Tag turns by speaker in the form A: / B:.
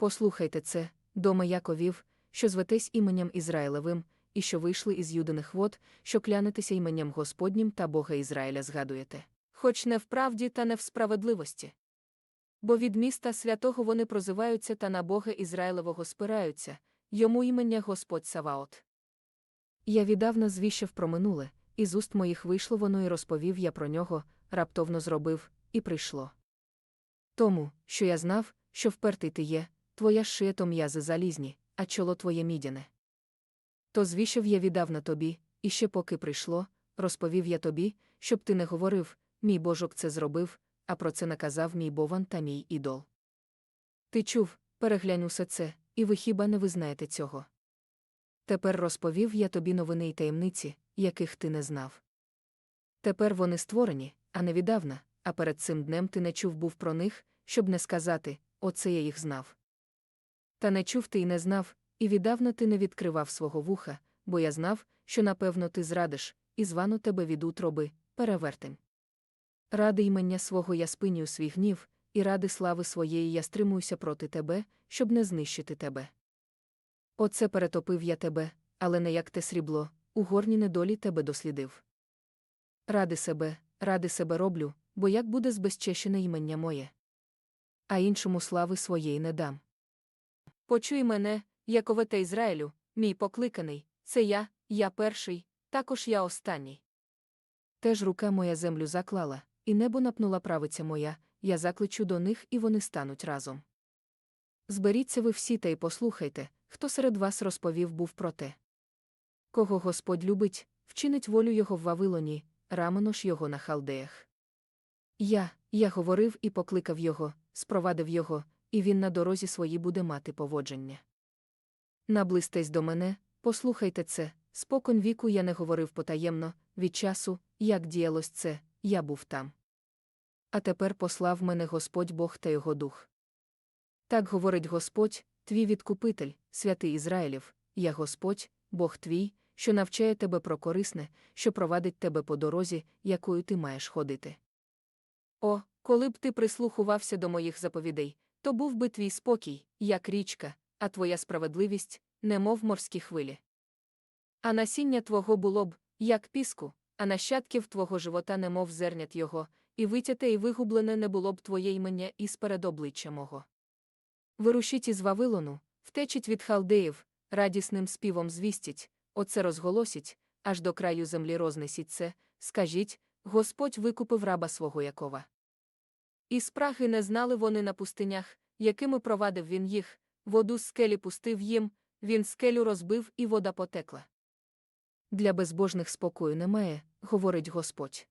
A: Послухайте це, дома Яковів, що зветесь іменем Ізраїлевим, і що вийшли із юдиних вод, що клянетеся іменем Господнім та Бога Ізраїля згадуєте. Хоч не в правді та не в справедливості. Бо від міста святого вони прозиваються та на Бога Ізраїлевого спираються, йому імення Господь Саваот. Я віддавна звіщав про минуле, і з уст моїх вийшло воно і розповів я про нього, раптовно зробив, і прийшло. Тому, що я знав, що впертий ти є, твоя шия то м'язи залізні, а чоло твоє мідяне. То звіщав я віддавна тобі, і ще поки прийшло, розповів я тобі, щоб ти не говорив, мій божок це зробив, а про це наказав мій бован та мій ідол. Ти чув, переглянь усе це, і ви хіба не визнаєте цього. Тепер розповів я тобі новини й таємниці, яких ти не знав. Тепер вони створені, а не віддавна, а перед цим днем ти не чув був про них, щоб не сказати, оце я їх знав. Та не чув ти й не знав, і віддавна ти не відкривав свого вуха, бо я знав, що напевно ти зрадиш, і звану тебе від утроби, перевертим. Ради імення свого я спиню свій гнів, і ради слави своєї я стримуюся проти тебе, щоб не знищити тебе. Оце перетопив я тебе, але не як те срібло, у горні недолі тебе дослідив. Ради себе, ради себе роблю, бо як буде збезчещене імення моє. А іншому слави своєї не дам. Почуй мене, Якове та Ізраїлю, мій покликаний, це я, я перший, також я останній. Теж рука моя землю заклала, і небо напнула правиця моя, я закличу до них, і вони стануть разом. Зберіться ви всі та й послухайте, хто серед вас розповів був про те. Кого Господь любить, вчинить волю його в Вавилоні, рамено ж його на халдеях. Я, я говорив і покликав його, спровадив його, і він на дорозі своїй буде мати поводження. Наблизьтесь до мене, послухайте це, спокон віку я не говорив потаємно, від часу, як діялось це, я був там. А тепер послав мене Господь Бог та його дух. Так говорить Господь, твій відкупитель, святий Ізраїлів, я Господь, Бог твій, що навчає тебе про корисне, що провадить тебе по дорозі, якою ти маєш ходити. О, коли б ти прислухувався до моїх заповідей, то був би твій спокій, як річка, а твоя справедливість, немов морські хвилі. А насіння твого було б, як піску, а нащадків твого живота немов зернят його, і витяте і вигублене не було б твоє імення із перед обличчя мого. Вирушіть із Вавилону, втечіть від халдеїв, радісним співом звістіть, оце розголосіть, аж до краю землі рознесіть це, скажіть, Господь викупив раба свого Якова. І спраги не знали вони на пустинях, якими провадив він їх, воду з скелі пустив їм, він скелю розбив і вода потекла. Для безбожних спокою немає, говорить Господь.